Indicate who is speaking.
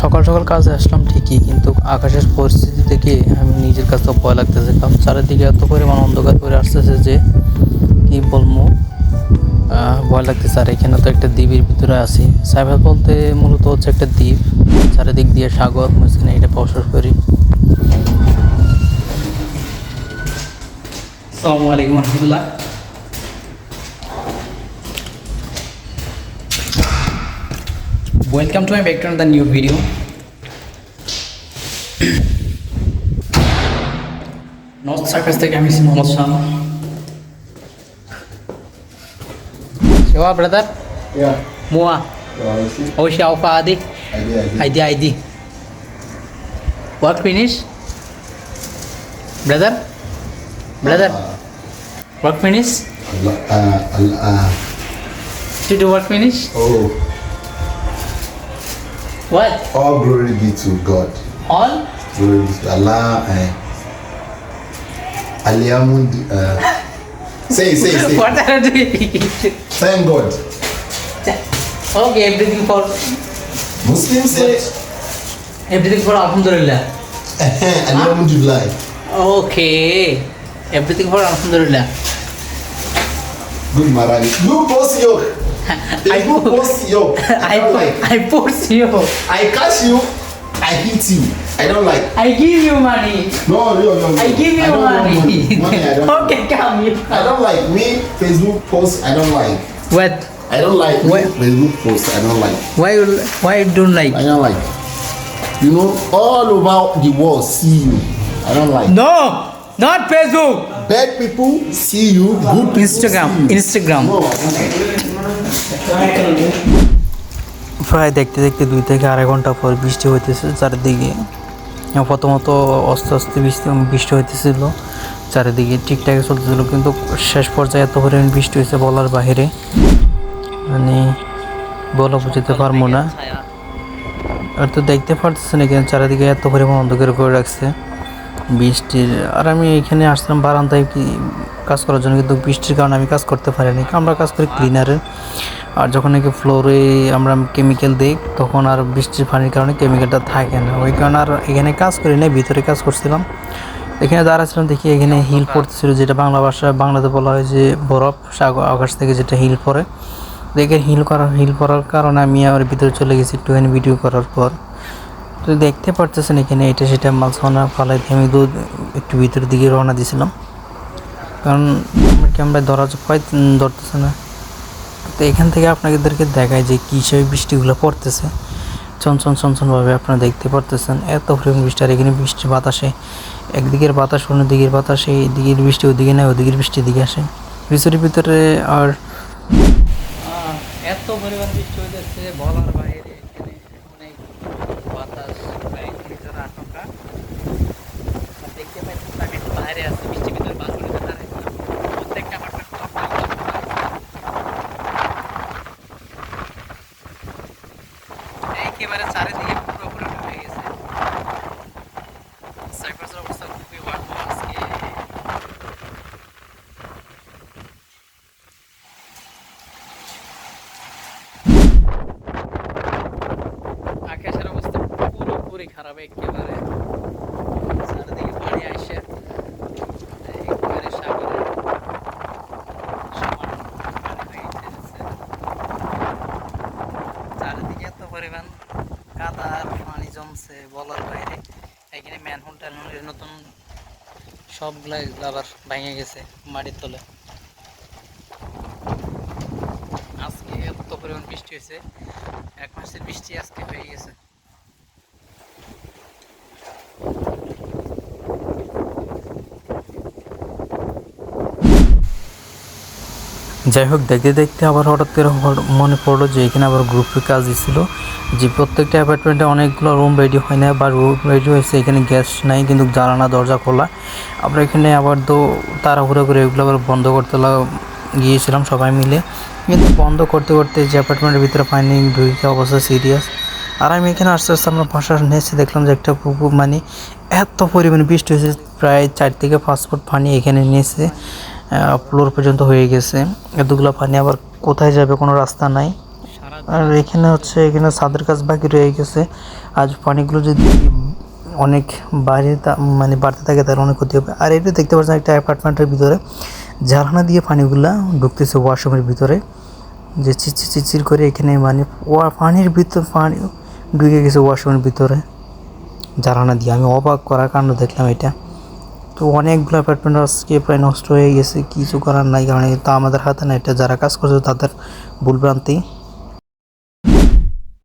Speaker 1: সকাল সকাল কাজে আসলাম ঠিকই, কিন্তু আকাশের পরিস্থিতি থেকে আমি নিজের কাছে ভয় লাগতেছে। কারণ চারিদিকে এত পরিমাণ অন্ধকার করে আসতেছে যে, কি বলব? ভয় লাগতেছে। আর এখানে তো একটা দ্বীপের ভিতরে আছি। সাইবার বলতে মূলত হচ্ছে একটা দ্বীপ। চারিদিক দিয়ে সাগর মাঝখানে এটা বসবাস করি। আসসালামু আলাইকুম রহমতুল্লাহ। আমি Mohammad Shah Siapa brother?
Speaker 2: Yeah.
Speaker 1: Mua.
Speaker 2: Yeah, I see.
Speaker 1: Oh siapa Adi?
Speaker 2: I did, I did.
Speaker 1: ID ID. Work finish? Brother? Brother? Work finish?
Speaker 2: Allah, uh, Allah,
Speaker 1: Did you work finish?
Speaker 2: oh,
Speaker 1: What?
Speaker 2: all glory be to God.
Speaker 1: All?
Speaker 2: Glory be to Allah. Uh, Aliamund. Uh, say, say, say.
Speaker 1: What are you doing?
Speaker 2: Thank God.
Speaker 1: okay, everything for
Speaker 2: Muslims say,
Speaker 1: everything for Alhamdulillah.
Speaker 2: Aliamundulillah.
Speaker 1: Okay. Everything for Alhamdulillah.
Speaker 2: Good Marani. You post yo.
Speaker 1: I
Speaker 2: you
Speaker 1: po-
Speaker 2: post yo. I
Speaker 1: I
Speaker 2: don't like.
Speaker 1: I force you.
Speaker 2: I catch you. I hit you. I don't like.
Speaker 1: I give you money.
Speaker 2: No, no, no. no.
Speaker 1: I give you
Speaker 2: don't
Speaker 1: money.
Speaker 2: money. Money, I don't.
Speaker 1: okay, come you.
Speaker 2: I don't like me Facebook post. I don't like.
Speaker 1: What?
Speaker 2: I don't like me
Speaker 1: Why-
Speaker 2: Facebook post. I don't like.
Speaker 1: Why you why you don't like?
Speaker 2: I don't like. You know, all over the world see you. I don't like.
Speaker 1: No, not Facebook.
Speaker 2: Bad people see you. Good people
Speaker 1: Instagram,
Speaker 2: you.
Speaker 1: Instagram.
Speaker 2: No, I.
Speaker 1: প্রায় দেখতে দেখতে দুই থেকে আড়াই ঘণ্টা পর বৃষ্টি হইতেছে চারিদিকে। প্রথমত আস্তে আস্তে বৃষ্টি বৃষ্টি হইতেছিল, চারিদিকে ঠিকঠাক চলতেছিল, কিন্তু শেষ পর্যায়ে এত পরিমাণ বৃষ্টি হয়েছে বলার বাইরে মানে বলা বুঝতে পারব না। আর তো দেখতে পারতেছেন এখানে চারিদিকে এত পরিমাণ অন্ধকার করে রাখছে বৃষ্টির। আর আমি এখানে আসলাম বারান্দায় কি কাজ করার জন্য কিন্তু বৃষ্টির কারণে আমি কাজ করতে পারিনি। আমরা কাজ করি ক্লিনারে আর যখন নাকি ফ্লোরে আমরা কেমিক্যাল দিই, তখন আর বৃষ্টির পানির কারণে কেমিক্যালটা থাকে না। ওই কারণে আর এখানে কাজ করি না ভিতরে কাজ করছিলাম। এখানে দাঁড়াচ্ছিলাম, দেখি এখানে হিল পড়তেছিল, যেটা বাংলা ভাষায়, বাংলাতে বলা হয় যে বরফ, সাগর, আকাশ থেকে যেটা হিল পড়ে। দেখে হিল করার হিল পড়ার কারণে আমি আর ভিতরে চলে গেছি একটুখানি ভিডিও করার পর। তো দেখতে পারতেছেন এখানে এটা সেটা মাঝখানা ফালাই আমি দুধ একটু ভিতরের দিকে রওনা দিয়েছিলাম কারণ আমার ক্যামেরায় ধরা পাই ধরতেছে না। তো এখান থেকে আপনাদেরকে দেখায় যে কী হিসেবে বৃষ্টিগুলো পড়তেছে। চনচন চনচনভাবে আপনারা দেখতে পারতেছেন। এত পরিমাণ বৃষ্টি, আর এখানে বৃষ্টি বাতাসে। একদিকের বাতাস অন্য দিকের বাতাস এই দিকের বৃষ্টি ওদিকে নেয়, ওদিকের বৃষ্টি দিকে আসে। বৃষ্টির ভিতরে আর এত পরিমাণ বৃষ্টি হইতেছে, বলার বাইরে এখানে অনেক বাতাস নিজের আশঙ্কা আর দেখতে পাচ্ছি আমি একটু বাইরে আছি বৃষ্টির ভিতরে বাথরুমে দাঁড়াইছিলাম প্রত্যেকটা apartment একেবারে চারিদিকে পুরোপুরি হয়ে গেছে। সাইপ্রাসের অবস্থা খুবই আকাশের অবস্থা পুরোপুরি খারাপ একেবারে। চারিদিকে পানি আসে একেবারে সমান পানি জমছে বলার বাইরে। এখানে ম্যানহোল ট্যানহোলের নতুন সবগুলা এগুলো আবার ভেঙে গেছে মাটির তলে। আজকে এত পরিমাণ বৃষ্টি হয়েছে, এক মাসের বৃষ্টি আজকে হয়ে গেছে। যাই হোক দেখতে দেখতে আবার হঠাৎ করে মনে পড়ল যে এখানে আবার গ্রুপের কাজ দিছিল যে প্রত্যেকটা অ্যাপার্টমেন্টে অনেকগুলো রুম রেডি হয় না বা রুম রেডি হয়েছে, এখানে গ্যাস নাই, কিন্তু জানালা, দরজা খোলা। আমরা এখানে আবার তো তাড়াহুড়ো করে এগুলো আবার বন্ধ করতে গিয়েছিলাম সবাই মিলে। কিন্তু বন্ধ করতে করতে যে অ্যাপার্টমেন্টের ভিতরে পানি ঢুকে অবস্থা সিরিয়াস আর আমি এখানে আস্তে আস্তে আমরা বাসা নেচে দেখলাম যে একটা পুকুর মানে এত পরিমাণে বৃষ্টি হয়েছে, প্রায় চার থেকে পাঁচ ফুট পানি এখানে নিয়েছে ফ্লোর পর্যন্ত হয়ে গেছে। এতগুলো পানি আবার কোথায় যাবে কোনো রাস্তা নাই। আর এখানে হচ্ছে, এখানে ছাদের কাজ বাকি রয়ে গেছে। আজ পানিগুলো যদি অনেক বাইরে মানে বাড়তে থাকে তার অনেক ক্ষতি হবে। আর এটা দেখতে পাচ্ছেন একটা অ্যাপার্টমেন্টের ভিতরে। ঝালনা দিয়ে পানিগুলা ঢুকতেছে ওয়াশরুমের ভিতরে। যে চিচির চিচির করে এখানে মানে পানির ভিতর পানি ঢুকে গেছে ওয়াশরুমের ভিতরে। জ্বালানা দিয়ে। আমি অবাক করার কাণ্ড দেখলাম এটা। তো অনেকগুলো অ্যাপার্টমেন্ট আজকে প্রায় নষ্ট হয়ে গেছে, কিছু করার নাই, কারণ এটা আমাদের হাতে না এটা যারা কাজ করছে তাদের ভুলভ্রান্তি